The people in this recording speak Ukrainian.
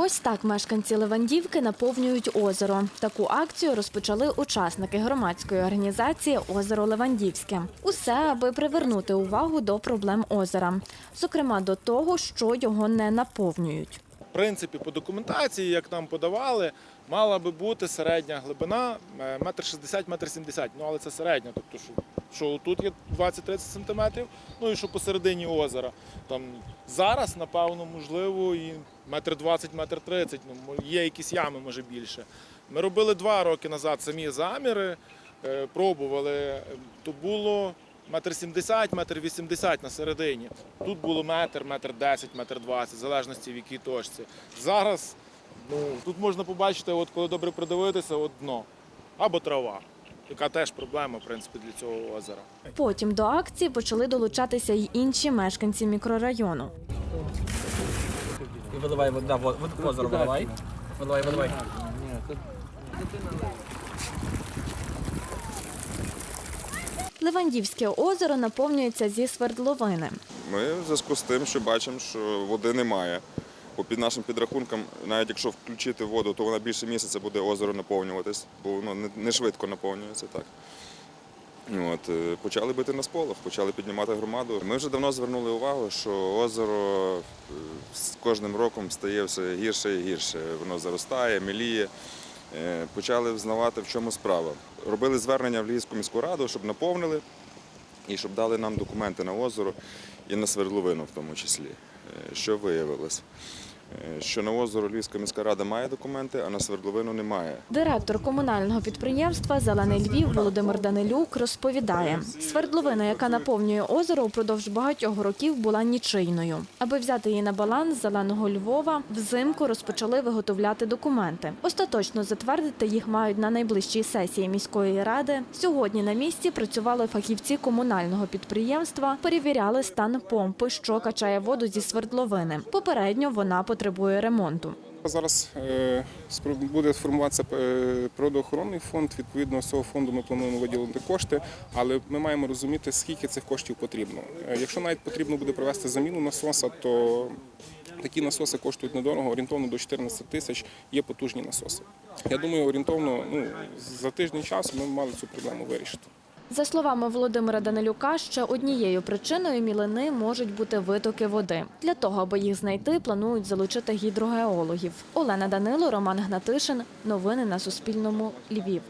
Ось так мешканці Левандівки наповнюють озеро. Таку акцію розпочали учасники громадської організації Озеро Левандівське. Усе, аби привернути увагу до проблем озера, зокрема до того, що його не наповнюють. В принципі, по документації, як нам подавали, мала би бути середня глибина е, метр шістдесят, метр сімдесят. Ну але це середня. Тобто, що, що тут є 20-30 сантиметрів, ну і що посередині озера. Там зараз, напевно, можливо, і метр двадцять, метр тридцять. Ну, є якісь ями, може більше. Ми робили два роки назад самі заміри, е, пробували. То було метр сімдесят, метр вісімдесят на середині. Тут було метр, метр десять, метр двадцять, в залежності в якій точці. Зараз ну, тут можна побачити, от коли добре придивитися, от дно або трава, яка теж проблема в принципі, для цього озера. Потім до акції почали долучатися й інші мешканці мікрорайону. Виливай вода, в озеро виливай. Виливай, виливай. Левандівське озеро наповнюється зі свердловини. Ми в зв'язку з тим, що бачимо, що води немає. Під нашим підрахунком, навіть якщо включити воду, то вона більше місяця буде озеро наповнюватись, бо воно не, не швидко наповнюється так. От, е, почали бити на сполох, почали піднімати громаду. Ми вже давно звернули увагу, що озеро е, з кожним роком стає все гірше і гірше. Воно заростає, міліє. Е, Почали взнавати, в чому справа. Робили звернення в Львівську міську раду, щоб наповнили і щоб дали нам документи на озеро і на свердловину в тому числі. Е, Що виявилось? Е, Що на озеро Львівська міська рада має документи, а на свердловину немає. Директор комунального підприємства Зелений Львів Володимир Данилюк розповідає, свердловина, яка наповнює озеро, упродовж багатьох років була нічийною. Аби взяти її на баланс зеленого Львова, взимку розпочали виготовляти документи. Остаточно затвердити їх мають на найближчій сесії міської ради. Сьогодні на місці працювали фахівці комунального підприємства, перевіряли стан помпи, що качає воду зі свердловини. Попередньо вона потребує ремонту. Зараз е, буде формуватися е, природоохоронний фонд. Відповідно, з цього фонду ми плануємо виділити кошти, але ми маємо розуміти, скільки цих коштів потрібно. Е, Якщо навіть потрібно буде провести заміну насоса, то такі насоси коштують недорого, орієнтовно до 14 тисяч є потужні насоси. Я думаю, орієнтовно ну, за тиждень часу ми мали цю проблему вирішити. За словами Володимира Данилюка, ще однією причиною мілини можуть бути витоки води. Для того, аби їх знайти, планують залучити гідрогеологів. Олена Данило, Роман Гнатишин. Новини на Суспільному. Львів.